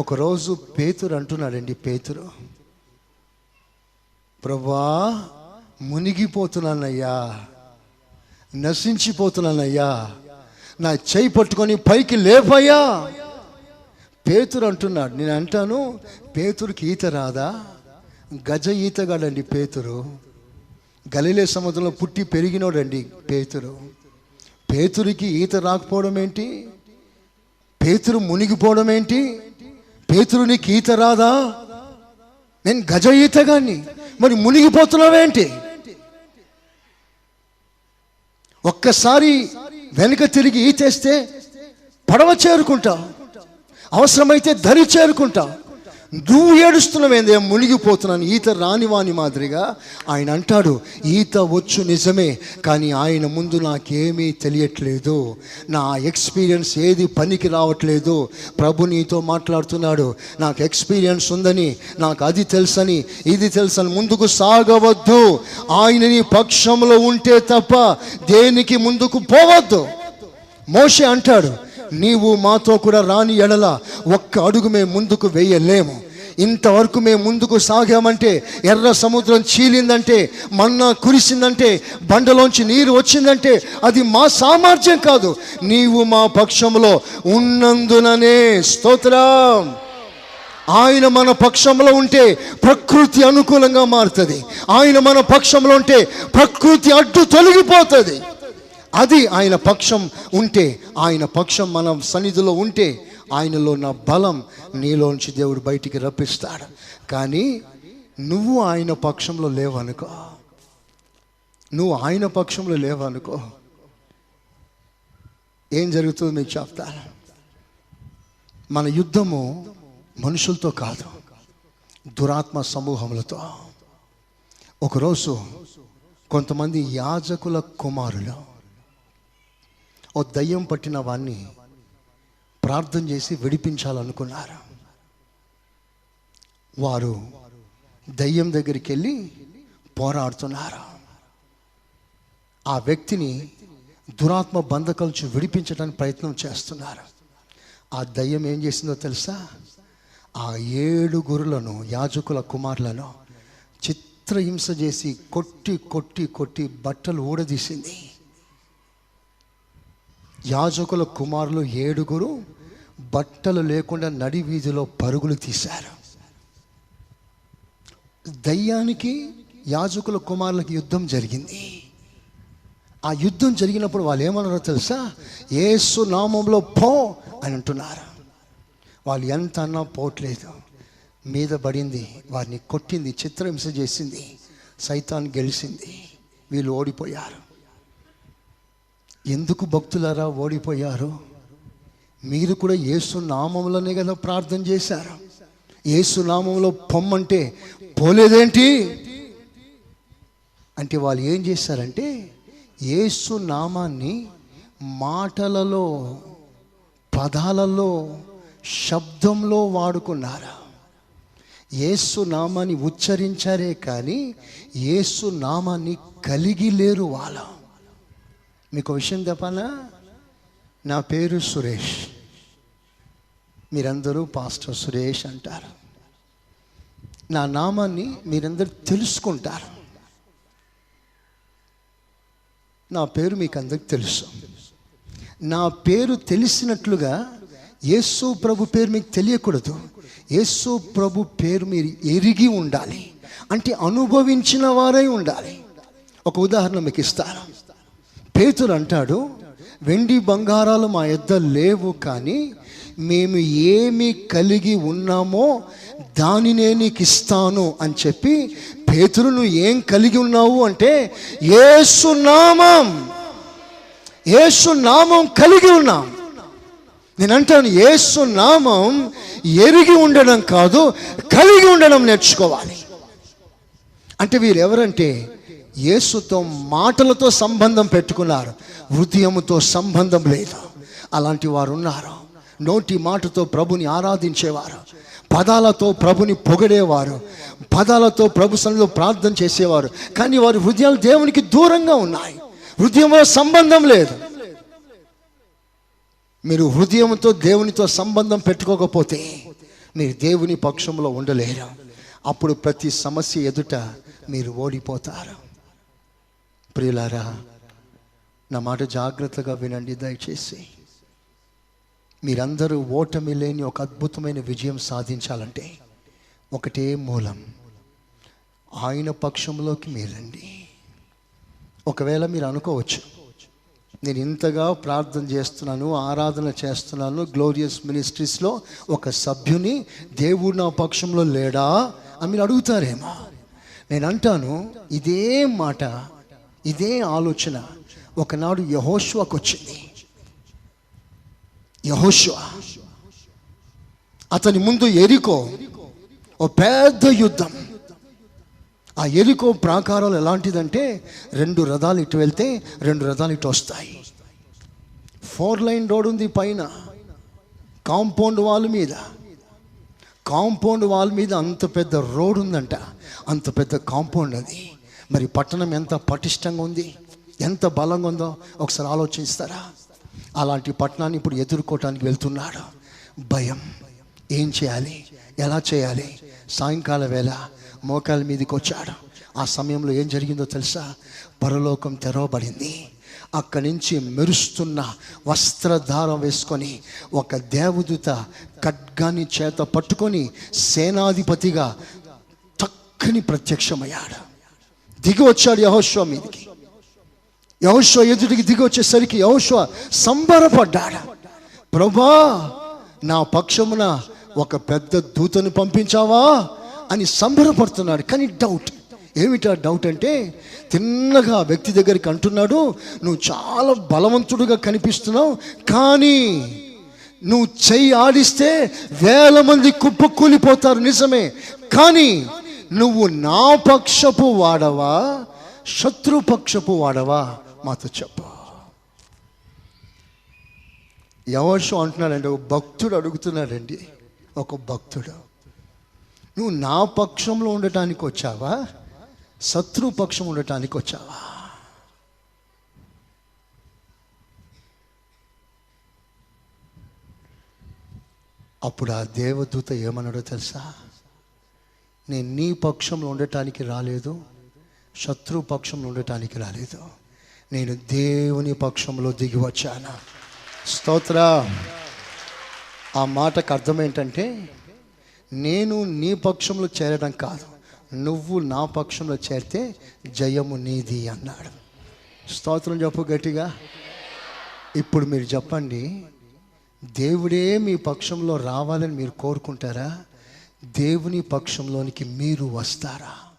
ఒకరోజు పేతురు అంటున్నాడండి పేతురు. ప్రభా మునిగిపోతున్నానయ్యా నశించిపోతున్నానయ్యా నా చేయి పట్టుకొని పైకి లేపయ్యా. పేతురు అంటున్నాడు నేను అంటాను పేతురికి ఈత రాదా? గజ ఈతగాడండి పేతురు. గలిలే సముద్రంలో పుట్టి పెరిగినోడండి పేతురు. పేతురికి ఈత రాకపోవడం ఏంటి పేతురు మునిగిపోవడం ఏంటి పేతురు నీకు ఈత రాదా నేను గజ ఈతగాన్ని మరి మునిగిపోతున్నావేంటి ఒక్కసారి వెనుక తిరిగి ఈతేస్తే పడవ చేరుకుంటా. అవసరమైతే దరి చేరుకుంటా. నువ్వు ఏడుస్తున్నావేందే మునిగిపోతున్నాను. ఈత రానివాని మాదిరిగా ఆయన అంటాడు ఈత వచ్చు నిజమే కానీ ఆయన ముందు నాకేమీ తెలియట్లేదు. నా ఎక్స్పీరియన్స్ ఏది పనికి రావట్లేదు. ప్రభు నీతో మాట్లాడుతున్నాడు నాకు ఎక్స్పీరియన్స్ ఉందని నాకు అది తెలుసని ఇది తెలుసని ముందుకు సాగవద్దు. ఆయన నీ పక్షంలో ఉంటే తప్ప దేనికి ముందుకు పోవద్దు. మోషే అంటాడు నీవు మాతో కూడా రాని ఎడల ఒక్క అడుగు మేము ముందుకు వేయలేము. ఇంతవరకు మేము ముందుకు సాగామంటే ఎర్ర సముద్రం చీలిందంటే మన్నా కురిసిందంటే బండలోంచి నీరు వచ్చిందంటే అది మా సామర్థ్యం కాదు. నీవు మా పక్షంలో ఉన్నందుననే స్తోత్రం. ఆయన మన పక్షంలో ఉంటే ప్రకృతి అనుకూలంగా మారుతుంది. ఆయన మన పక్షంలో ఉంటే ప్రకృతి అడ్డు తొలగిపోతుంది. అది ఆయన పక్షం ఉంటే ఆయన పక్షం మన సన్నిధిలో ఉంటే ఆయనలో నా బలం నీలోంచి దేవుడు బయటికి రప్పిస్తాడు. కానీ నువ్వు ఆయన పక్షంలో లేవనుకో. నువ్వు ఆయన పక్షంలో లేవనుకో. ఏం జరుగుతుందో మీకు చెప్తాను. మన యుద్ధము మనుషులతో కాదు దురాత్మ సమూహములతో. ఒకరోజు కొంతమంది యాజకుల కుమారులు ఓ దయ్యం పట్టిన వాణ్ణి ప్రార్థన చేసి విడిపించాలనుకున్నారు? వారు దయ్యం దగ్గరికి వెళ్ళి పోరాడుతున్నారు? ఆ వ్యక్తిని దురాత్మ బంధకాలు విడిపించడానికి ప్రయత్నం చేస్తున్నారు? ఆ దయ్యం ఏం చేసిందో తెలుసా? ఆ ఏడుగురులను యాజకుల కుమారులను చిత్రహింస చేసి కొట్టి కొట్టి కొట్టి బట్టలు ఊడదీసింది. యాజకుల కుమారులు ఏడుగురు బట్టలు లేకుండా నడి వీధిలో పరుగులు తీశారు. దయ్యానికి యాజకుల కుమారులకి యుద్ధం జరిగింది. ఆ యుద్ధం జరిగినప్పుడు వాళ్ళు ఏమన్నారో తెలుసా? ఏసు నామంలో పో అని అంటున్నారు. వాళ్ళు ఎంత అన్నా పోవట్లేదు మీద పడింది వారిని కొట్టింది చిత్రహింస చేసింది సైతాన్ గెలిచింది వీళ్ళు ఓడిపోయారు. ఎందుకు భక్తులారా ఓడిపోయారు? మీరు కూడా యేసు నామంలోనే కదా ప్రార్థన చేశారు. యేసు నామంలో పొమ్మంటే పోలేదేంటి? అంటే వాళ్ళు ఏం చేశారంటే యేసు నామాన్ని మాటలలో పదాలలో శబ్దంలో వాడుకున్నారు? యేసు నామాన్ని ఉచ్చరించారే కానీ యేసు నామాన్ని కలిగి లేరు వాళ్ళు. మీకు విషయం చెప్పాలా? నా పేరు సురేష్. మీరందరూ పాస్టర్ సురేష్ అంటారు. నా నామాన్ని మీరందరూ తెలుసుకుంటారు. నా పేరు మీకు అందరికి తెలుసు. నా పేరు తెలిసినట్లుగా యేసు ప్రభు పేరు మీకు తెలియకూడదు. యేసు ప్రభు పేరు మీరు ఎరిగి ఉండాలి. అంటే అనుభవించిన వారై ఉండాలి. ఒక ఉదాహరణ మీకు ఇస్తాను. పేతురు అంటాడు వెండి బంగారాలు మా యొద్ద లేవు కానీ మేము ఏమి కలిగి ఉన్నామో దానినే నీకు ఇస్తాను అని చెప్పి పేతురు నువ్వు ఏం కలిగి ఉన్నావు? అంటే ఏసునామం ఏసునామం నామం కలిగి ఉన్నాం. నేను అంటాను ఏసునామం ఎరిగి ఉండడం కాదు కలిగి ఉండడం నేర్చుకోవాలి. అంటే వీరు ఎవరంటే యేసుతో మాటలతో సంబంధం పెట్టుకున్నారు. హృదయముతో సంబంధం లేదు. అలాంటి వారు ఉన్నారు నోటి మాటతో ప్రభుని ఆరాధించేవారు. పదాలతో ప్రభుని పొగడేవారు. పదాలతో ప్రభు సన్నిధిలో ప్రార్థన చేసేవారు. కానీ వారి హృదయాలు దేవునికి దూరంగా ఉన్నాయి. హృదయంలో సంబంధం లేదు. మీరు హృదయంతో దేవునితో సంబంధం పెట్టుకోకపోతే మీరు దేవుని పక్షంలో ఉండలేరు. అప్పుడు ప్రతి సమస్య ఎదుట మీరు ఓడిపోతారు. ప్రియులారా నా మాట జాగ్రత్తగా వినండి దయచేసి. మీరందరూ ఓటమి లేని ఒక అద్భుతమైన విజయం సాధించాలంటే ఒకటే మూలం. ఆయన పక్షంలోకి మీరండి ఒకవేళ మీరు అనుకోవచ్చు నేను ఇంతగా ప్రార్థన చేస్తున్నాను ఆరాధన చేస్తున్నాను గ్లోరియస్ మినిస్ట్రీస్లో ఒక సభ్యుని దేవుడు నా పక్షంలో లేడా అని మీరు అడుగుతారేమో. నేను అంటాను ఇదే మాట ఇదే ఆలోచన ఒకనాడు యహోష్వాకు వచ్చింది. యహోష్వ అతని ముందు ఎరికో ఓ పెద్ద యుద్ధం. ఆ ఎరికో ప్రాకారాలు ఎలాంటిదంటే రెండు రథాలు ఇటు వెళ్తే రెండు రథాలు ఇటు వస్తాయి. ఫోర్ లైన్ రోడ్ ఉంది పైన కాంపౌండ్ వాల్ మీద. కాంపౌండ్ వాల్ మీద అంత పెద్ద రోడ్ ఉందంట అంత పెద్ద కాంపౌండ్ అది. మరి పట్టణం ఎంత పటిష్టంగా ఉంది? ఎంత బలంగా ఉందో ఒకసారి ఆలోచిస్తారా? అలాంటి పట్టణాన్ని ఇప్పుడు ఎదుర్కోవటానికి వెళ్తున్నాడు. భయం. ఏం చేయాలి? ఎలా చేయాలి? సాయంకాల వేళ మోకాల మీదకి వచ్చాడు. ఆ సమయంలో ఏం జరిగిందో తెలుసా? పరలోకం తెరవబడింది. అక్కడి నుంచి మెరుస్తున్న వస్త్రధారం వేసుకొని ఒక దేవదూత ఖడ్గాన్ని చేత పట్టుకొని సేనాధిపతిగా చక్కని ప్రత్యక్షమయ్యాడు. దిగి వచ్చాడు యహోశ్వ మీదకి. యహోశ్వ ఎదుటికి దిగి వచ్చేసరికి యహోశ్వ సంబరపడ్డాడు. ప్రభా నా పక్షమున ఒక పెద్ద దూతను పంపించావా అని సంబరపడుతున్నాడు. కానీ డౌట్. ఏమిటా డౌట్ అంటే తిన్నగా వ్యక్తి దగ్గరికి అంటున్నాడు నువ్వు చాలా బలవంతుడుగా కనిపిస్తున్నావు కానీ నువ్వు చెయ్యి ఆడిస్తే వేల మంది కుప్పకూలిపోతారు. నిజమే. కానీ నువ్వు నా పక్షపు వాడవా? శత్రుపక్షపు వాడవా? మాతో చెప్పు. ఎవరు అంటున్నాడండి ఒక భక్తుడు అడుగుతున్నాడండి. ఒక భక్తుడు. నువ్వు నా పక్షంలో ఉండటానికి వచ్చావా? శత్రుపక్షం ఉండటానికి వచ్చావా? అప్పుడు ఆ దేవదూత ఏమన్నాడో తెలుసా? నేను నీ పక్షంలో ఉండటానికి రాలేదు శత్రు పక్షంలో ఉండటానికి రాలేదు. నేను దేవుని పక్షంలో దిగి వచ్చాను? స్తోత్ర. ఆ మాటకు అర్థం ఏంటంటే నేను నీ పక్షంలో చేరడం కాదు నువ్వు నా పక్షంలో చేరితే జయము నీది అన్నాడు. స్తోత్రం చెప్పు గట్టిగా. ఇప్పుడు మీరు చెప్పండి దేవుడే మీ పక్షంలో రావాలని మీరు కోరుకుంటారా? దేవుని పక్షంలోనికి మీరు వస్తారా?